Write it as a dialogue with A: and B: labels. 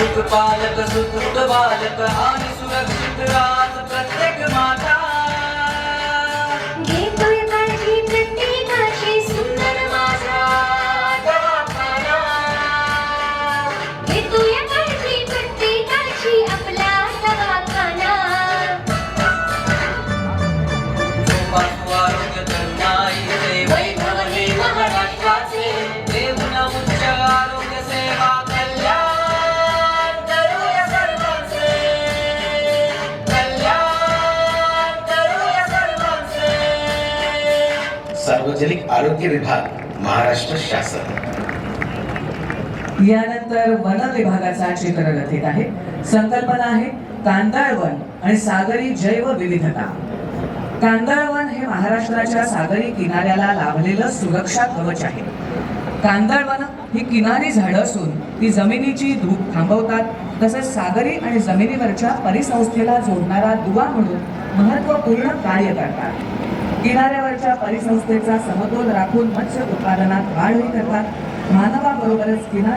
A: जागरूक पालक सुकृत बालक आणि सुरक्षित राज प्रत्येक मा
B: सार्वजनिक आरोग्य विभाग महाराष्ट्र शासन.
C: यानंतर वन विभागाचा चित्ररथ येत आहे. संकल्पना आहे कांदळवन आणि सागरी जैव विविधता. कांदळवन हे महाराष्ट्राच्या सागरी किनाऱ्याला लाभलेलं सुरक्षा कवच आहे. कांदळवन ही किनारी झाडं असून ती जमिनीची धूप थांबवतात तसेच सागरी आणि जमिनीवरच्या परिसंस्थेला जोडणारा दुवा म्हणून महत्त्वपूर्ण कार्य करतात. किनाऱ्यावरच्या परिसंस्थेचा समतोल राखून मत्स्य उत्पादनात वाढही करतात मानवाबरोबरच किनार